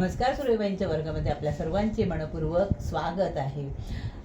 नमस्कार सूर्यबाईंच्या वर्गामध्ये आपल्या सर्वांचे मनपूर्वक स्वागत आहे.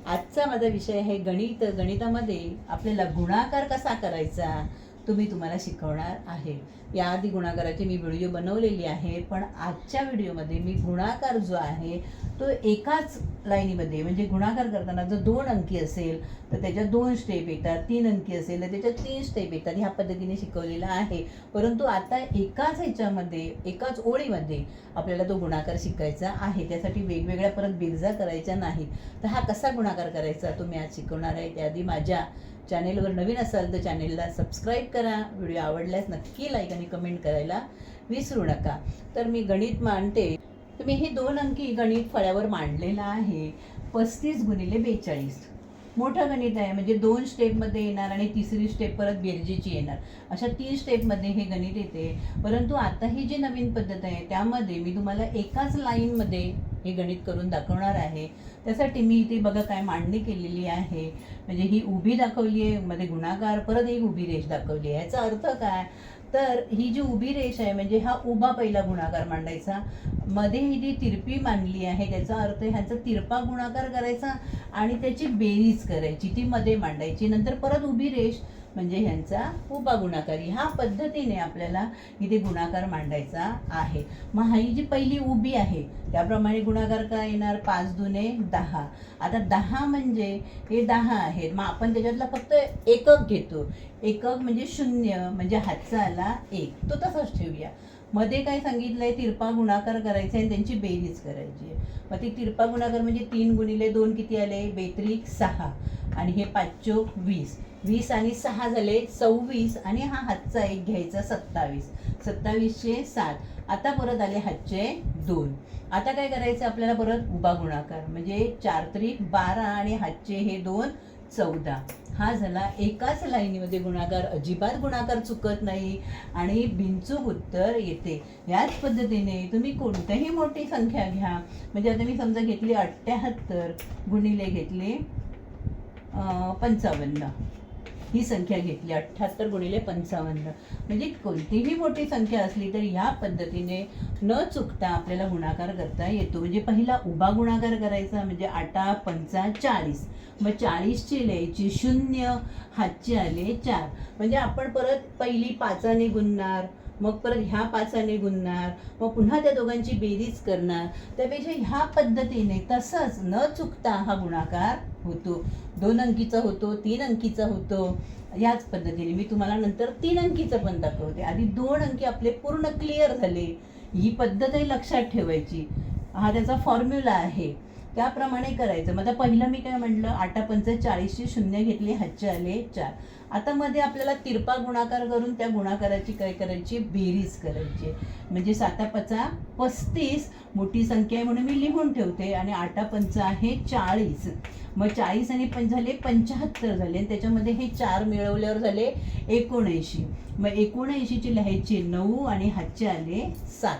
आजचा माझा विषय आहे गणित. गणितामध्ये आपल्याला गुणाकार कसा करायचा? तो मी तुम्हाला शिकवणार आहे. याआधी गुणाकाराची मी व्हिडिओ बनवलेली आहे पण आजच्या व्हिडिओमध्ये मी गुणाकार जो आहे तो एकाच लाईनीमध्ये म्हणजे गुणाकार करताना जर दोन अंकी असेल तर त्याच्या दोन स्टेप येतात तीन अंकी असेल तर त्याच्या तीन स्टेप येतात. ह्या पद्धतीने शिकवलेला आहे. परंतु आता एकाच ह्याच्यामध्ये एकाच ओळीमध्ये आपल्याला तो गुणाकार शिकायचा आहे. त्यासाठी वेगवेगळ्या परत बेरजा करायच्या नाहीत. तर हा कसा गुणाकार करायचा तो मी आज शिकवणार आहे. त्याआधी माझ्या चॅनेलवर नवीन असाल तर चॅनेलला सबस्क्राईब करा. व्हिडिओ आवडल्यास नक्की लाईक आणि कमेंट करायला विसरू नका. तर मी गणित मांडते. तर मी हे दोन अंकी गणित फळ्यावर मांडलेलं आहे. पस्तीस गुणिले बेचाळीस. मोठं गणित आहे. म्हणजे दोन स्टेपमध्ये येणार आणि तिसरी स्टेप परत बेरजेची येणार. अशा तीन स्टेपमध्ये हे गणित येते. परंतु आता ही जी नवीन पद्धत आहे त्यामध्ये मी तुम्हाला एकाच लाईनमध्ये हे गणित करून दाखवणार आहे. त्यासाठी मी इथे बघा काय मांडणी केलेली आहे. म्हणजे ही उभी दाखवली आहे मध्ये गुणाकार परत एक उभी रेष दाखवली आहे. याचा अर्थ काय? तर ही जी उभी रेष आहे म्हणजे हा उभा पहिला गुणाकार मांडायचा. मध्ये ही जी तिरपी मांडली आहे त्याचा अर्थ ह्याचा तिरपा गुणाकार करायचा आणि त्याची बेरीज करायची. ती मध्ये मांडायची. नंतर परत उभी रेष म्हणजे ह्यांचा उभा गुणाकार. ह्या पद्धतीने आपल्याला इथे गुणाकार मांडायचा आहे. मग ही जी पहिली उभी आहे त्याप्रमाणे गुणाकार काय येणार? पाच दुने दहा. आता दहा म्हणजे हे दहा आहेत. मग आपण त्याच्यातला फक्त एकक घेतो. एकक म्हणजे शून्य म्हणजे हातचा आला एक. तो तसाच ठेवूया. मध्ये काय सांगितलंय? तिरपा गुणाकार करायचा आणि त्यांची बेरीज करायची आहे. मग ती तिरपा गुणाकार म्हणजे तीन गुणिले दोन किती आले? बेत्रिक सहा. आणि हे पाच चोक वीस. वीस आणि सहा झाले सव्वीस आणि हा हातचा एक घ्यायचा सत्तावीस. सत्तावीसशे सात आता परत आले हातचे दोन. आता काय करायचं आपल्याला परत? उभा गुणाकार. म्हणजे चार त्रिक बारा आणि हातचे हे दोन चौदा. हा झाला एकाच लाईनीमध्ये गुणाकार. अजिबात गुणाकार चुकत नाही. आणि बिनचूक उत्तर येते. याच पद्धतीने तुम्ही कोणत्याही मोठी संख्या घ्या. म्हणजे आता मी समजा घेतली अठ्ठ्याहत्तर गुणिले घेतले पंचावन्न. ही संख्या घेतली अठ्ठ्याहत्तर गुणिले पंचावन्न. म्हणजे कोणतीही मोठी संख्या असली तर ह्या पद्धतीने न चुकता आपल्याला गुणाकार करता येतो. म्हणजे पहिला उभा गुणाकार करायचा म्हणजे आटा पंचा चाळीस मग चाळीसची लिहायची शून्य हातचे आले चार. म्हणजे आपण परत पहिली पाचाने गुणणार मग परत ह्या पाचाने गुणणार मग पुन्हा त्या दोघांची बेरीज करणार. त्यापेक्षा ह्या पद्धतीने तसंच न चुकता हा गुणाकार होतो. दोन अंकीचा होतो तीन अंकीचा होतो. याच पद्धतीने मी तुम्हाला नंतर तीन अंकीचं पण दाखवते. आधी दोन अंकी आपले पूर्ण क्लिअर झाले. ही पद्धतही लक्षात ठेवायची. हा त्याचा फॉर्म्युला आहे. त्याप्रमाणे करायचं. मग आता पहिलं मी काय म्हटलं आटा पंच चाळीसशे शून्य घेतले हातचे आले चार. आता मध्ये आपल्याला तिरपा गुणाकार करून त्या गुणाकाराची काय करायची? बेरीज करायची. म्हणजे साता पचा पस्तीस मोठी संख्या आहे म्हणून मी लिहून ठेवते. आणि आटा पंच आहे चाळीस. मग चाळीस आणि पंच झाले पंच्याहत्तर झाले. आणि त्याच्यामध्ये हे चार मिळवल्यावर झाले एकोणऐंशी. मग एकोणऐंशीची लिहायची नऊ आणि हातचे आले सात.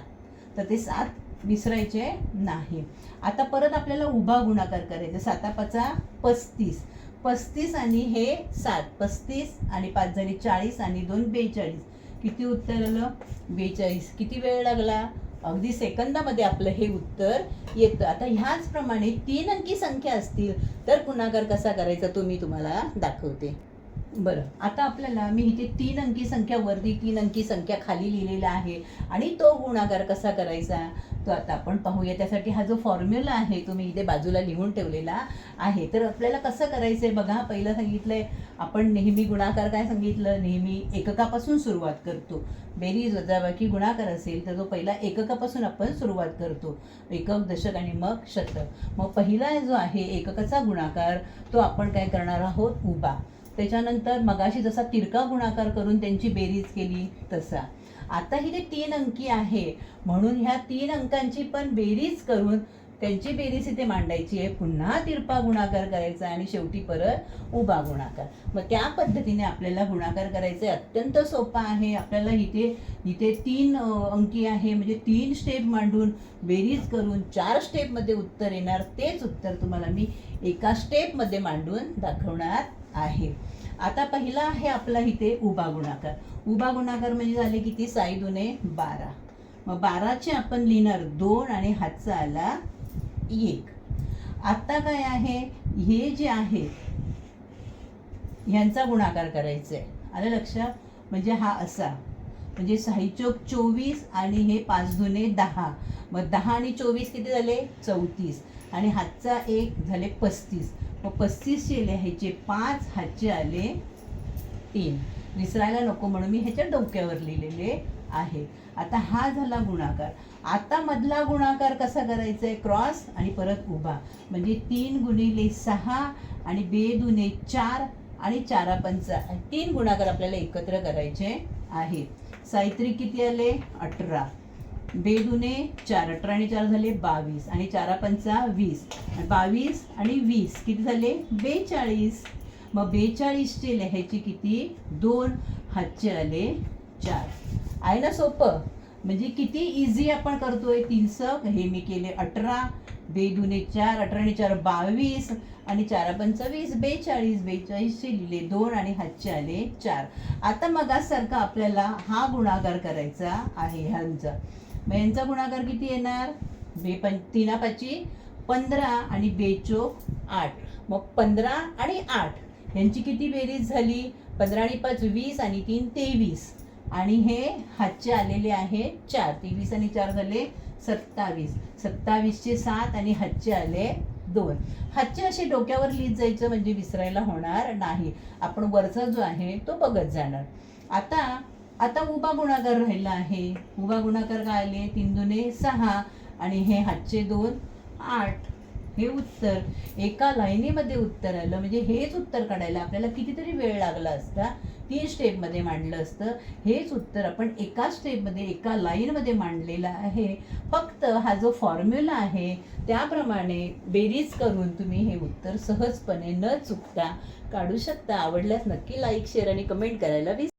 तर ते सात विसरायचे नाही. आता परत आपल्याला उभा गुणाकार करायचा. साता पाचा पस्तीस. पस्तीस आणि हे सात. पस्तीस आणि पाच झाली चाळीस आणि दोन बेचाळीस. किती उत्तर आलं? बेचाळीस. किती वेळ लागला? अगदी सेकंदामध्ये आपलं हे उत्तर येतं. आता ह्याचप्रमाणे तीन अंकी संख्या असतील तर गुणाकार कसा करायचा तो मी तुम्हाला दाखवते. बरं. आता आपल्याला मी इथे तीन अंकी संख्या वरती तीन अंकी संख्या खाली लिहिलेला आहे. आणि तो गुणाकार कसा करायचा? तो आता आपण पाहूया. त्यासाठी हा जो फॉर्म्युला आहे तो मी इथे बाजूला लिहून ठेवलेला आहे. तर आपल्याला कसं करायचं आहे बघा. पहिलं सांगितलं आहे आपण नेहमी गुणाकार काय सांगितलं? नेहमी एककापासून सुरुवात करतो. बेरीज वजाबाकी गुणाकार असेल तर तो पहिला एककापासून आपण सुरुवात करतो. एकक दशक आणि मग शतक. मग पहिला जो आहे एककाचा गुणाकार तो आपण काय करणार आहोत? उभा. त्याच्यानंतर मगाशी जसा तिरका गुणाकार करून त्यांची बेरीज केली तसा. आता ही ते तीन अंकी आहे म्हणून ह्या तीन अंकांची पण बेरीज करून त्यांची बेरीज इथे मांडायची आहे. पुन्हा तिरपा गुणाकार करायचा आणि शेवटी परत उभा गुणाकार. मग त्या पद्धतीने आपल्याला गुणाकार करायचे अत्यंत सोपा आहे. आपल्याला इथे इथे तीन अंकी आहे. म्हणजे तीन स्टेप मांडून बेरीज करून चार स्टेपमध्ये उत्तर येणार. तेच उत्तर तुम्हाला मी एका स्टेपमध्ये मांडून दाखवणार आहे. आता पहिला आहे आपला इथे उभा गुणाकार. उभा गुणाकार म्हणजे झाले किती? साई दुने बारा. मग बाराचे आपण लिहिणार दोन आणि हातचा आला एक. आता काय आहे? हे जे आहे ह्यांचा गुणाकार करायचा आहे आलं लक्षात? म्हणजे हा असा. म्हणजे साई चौक चोवीस आणि हे पाच दुने दहा. मग दहा आणि चोवीस किती झाले? चौतीस. आणि हातचा एक झाले पस्तीस. मग पस्तीसचे ह्याचे पाच हातचे आले तीन. विसरायला नको म्हणून मी ह्याच्या डोक्यावर लिहिलेले आहे. आता हा झाला गुणाकार. आता मधला गुणाकार कसा करायचा आहे क्रॉस आणि परत उभा. म्हणजे तीन गुणिले सहा आणि बे दुने चार आणि चारा पंचा. तीन गुणाकार आपल्याला एकत्र करायचे आहेत. साहित्री किती आले? अठरा. बेदुने चार अठरा आणि चार झाले बावीस आणि चारा पंचा वीस. बावीस आणि वीस किती झाले? बेचाळीस. मग बेचाळीसचे लिहायचे किती? दोन. हातचे आले चार. आहे ना सोपं. म्हणजे किती इझी आपण करतोय तीन सक हे मी केले अठरा. बेदुने चार अठरा आणि चार बावीस. आणि चारा पंचवीस बेचाळीस. बेचाळीसचे लिहिले दोन आणि हातचे आले चार. आता मगासारखा आपल्याला हा गुणाकार करायचा आहे ह्यांचा. मग यांचा गुणाकार किती येणार? बे पं तीना पाची पंधरा आणि बेचोक आठ. मग पंधरा आणि आठ यांची किती बेरीज झाली? पंधरा आणि पाच वीस आणि तीन तेवीस. आणि हे हातचे आलेले आहे चार. तेवीस आणि चार झाले सत्तावीस. सत्तावीसचे सात आणि हातचे आले दोन. हातचे असे डोक्यावर लिहित जायचं म्हणजे विसरायला होणार नाही. आपण वरचा जो आहे तो बघत जाणार. आता आता उभा गुणाकार राहिला आहे. उभा गुणाकार काय आले? तीन दुने सहा आणि हे हातचे दोन आठ. हे उत्तर एका लाईनीमध्ये उत्तर आलं. म्हणजे हेच उत्तर काढायला आपल्याला कितीतरी वेळ लागला असता. तीन स्टेपमध्ये मांडलं असतं. हेच उत्तर आपण एका स्टेपमध्ये एका लाईनमध्ये मांडलेलं आहे. फक्त हा जो फॉर्म्युला आहे त्याप्रमाणे बेरीज करून तुम्ही हे उत्तर सहजपणे न चुकता काढू शकता. आवडल्यास नक्की लाईक शेअर आणि कमेंट करायला विसरू